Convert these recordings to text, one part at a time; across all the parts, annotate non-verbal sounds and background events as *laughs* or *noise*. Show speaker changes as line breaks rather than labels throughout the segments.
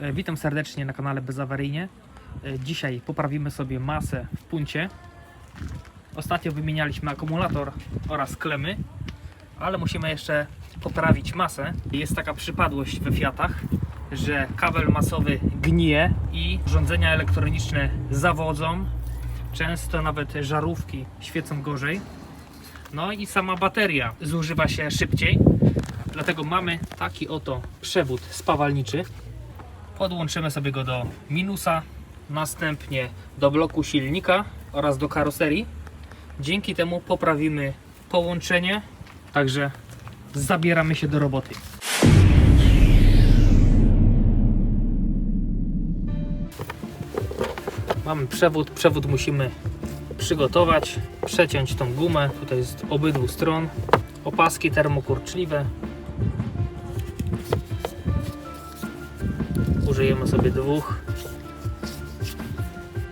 E, Witam serdecznie na kanale Bezawaryjnie. E, Dzisiaj poprawimy sobie masę w puncie. Ostatnio wymienialiśmy akumulator oraz klemy, ale musimy jeszcze poprawić masę. Jest taka przypadłość we Fiatach, że kabel masowy gnije i urządzenia elektroniczne zawodzą. Często nawet żarówki świecą gorzej. No i sama bateria zużywa się szybciej. Dlatego mamy taki oto przewód spawalniczy. Podłączymy sobie go do minusa, następnie do bloku silnika oraz do karoserii. Dzięki temu poprawimy połączenie, także zabieramy się do roboty. Mamy przewód, przewód musimy przygotować, przeciąć tą gumę, tutaj jest obydwu stron, opaski termokurczliwe, użyjemy sobie dwóch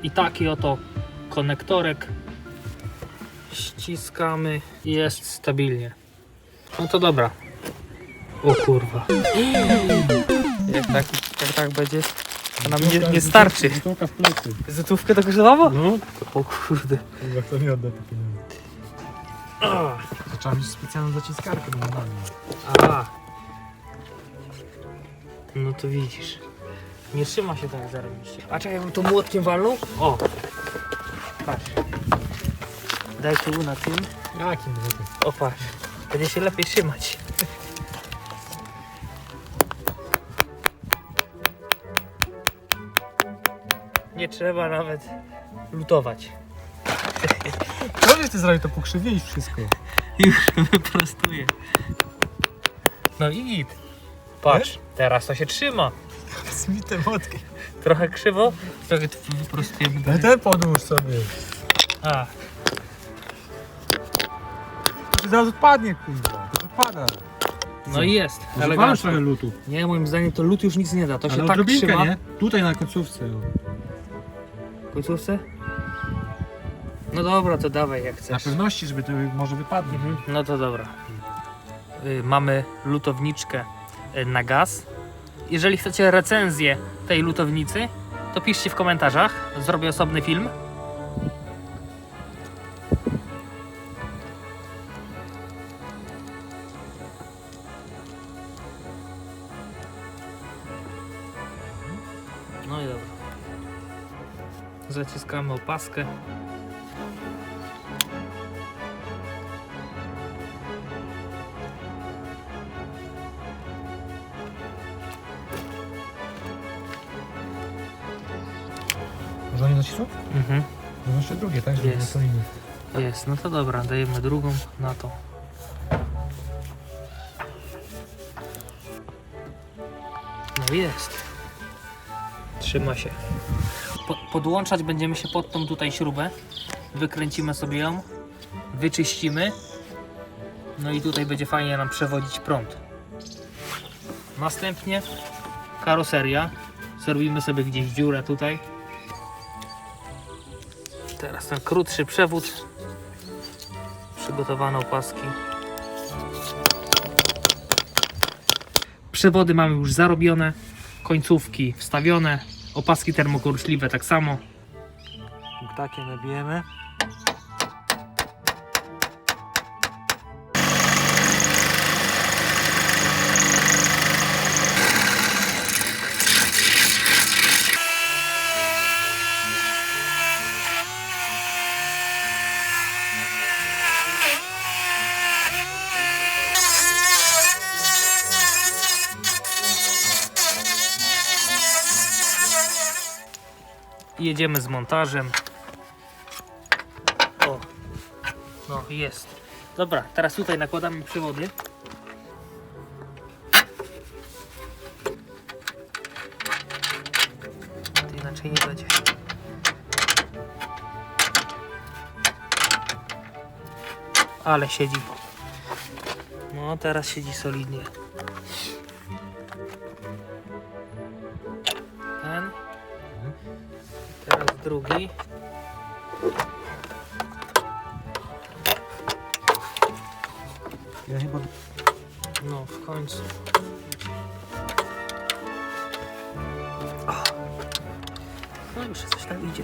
i taki oto konektorek ściskamy i jest stabilnie no to dobra o kurwa jak tak, jak tak będzie to nam nie, nie starczy
Złotówka w plecy.
złotówkę to kosztowało?
No,
o kurde
kto mi odda te pieniądze?
A,
To trzeba mieć specjalną zaciskarkę normalnie.
a. no to widzisz nie trzyma się tak zarobiście a czekaj, jakbym to młotkiem walnął? o patrz daj tu na tym
Jakim młotem?
O patrz, będzie się lepiej trzymać. Nie trzeba nawet lutować. *laughs*
Co ty zrobił? To pokrzywiłeś wszystko.
Już wyprostuję. No i git. Patrz, teraz to się trzyma.
Z mi te młotki.
Trochę krzywo, trochę tu wyprostujemy.
No ten podłóż sobie.
A,
To zaraz odpadnie, kurwa. To odpada.
no i jest.
Elegancko.
Elegancko.
trochę lutu.
Nie, moim zdaniem to lut już nic nie da. To się
Ale
tak
odrobinkę,
trzyma.
nie? Tutaj na końcówce.
W końcówce? No dobra, to dawaj jak
Na
chcesz.
pewności, żeby to może wypadnie.
Mhm, No to dobra. Y, Mamy lutowniczkę y, na gaz. Jeżeli chcecie recenzję tej lutownicy, to piszcie w komentarzach. Zrobię osobny film. No i dobra. Zaciskamy opaskę.
Może nie nacisło?
Mhm.
No jeszcze drugie, tak? Żeby
Jest. Jest, no to dobra, dajemy drugą na to. No jest. Trzyma się. Po, podłączać będziemy się pod tą tutaj śrubę. Wykręcimy sobie ją, wyczyścimy. No i tutaj będzie fajnie nam przewodzić prąd. Następnie karoseria. Zrobimy sobie gdzieś dziurę tutaj. Teraz ten krótszy przewód. Przygotowane opaski. Przewody mamy już zarobione, końcówki wstawione, opaski termokurczliwe tak samo. Takie nabijemy. Jedziemy z montażem. O, no jest. Dobra, teraz tutaj nakładamy przewody. Inaczej nie będzie. Ale siedzi. No teraz siedzi solidnie. Drugi.
Ja chyba
No, w końcu. No jeszcze coś tam idzie.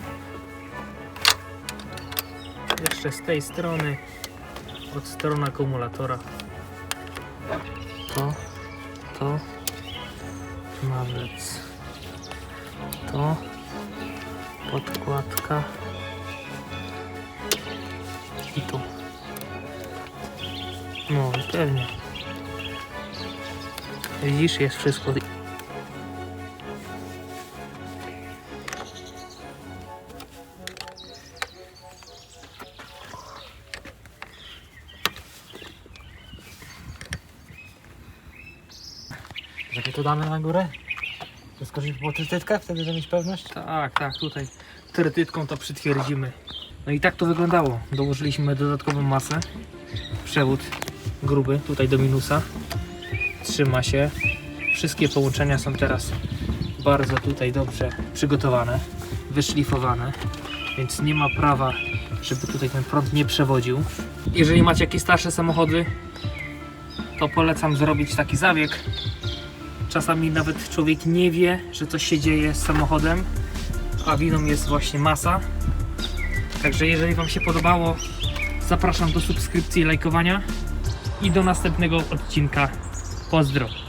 Jeszcze z tej strony, od strony akumulatora. To, to, marzec. To, podkładka i tu. No i pewnie. Widzisz, jest wszystko.
Jakie to damy na górę? Wyskoczyć po trytytkę, wtedy żeby mieć pewność?
Tak, tak, tutaj trytytką to przytwierdzimy. No i tak to wyglądało. Dołożyliśmy dodatkową masę. Przewód gruby, tutaj do minusa. Trzyma się. Wszystkie połączenia są teraz bardzo tutaj dobrze przygotowane, wyszlifowane, więc nie ma prawa, żeby tutaj ten prąd nie przewodził. Jeżeli macie jakieś starsze samochody, to polecam zrobić taki zabieg. Czasami nawet człowiek nie wie, że coś się dzieje z samochodem, a winą jest właśnie masa. Także jeżeli Wam się podobało, zapraszam do subskrypcji lajkowania i do następnego odcinka. Pozdro!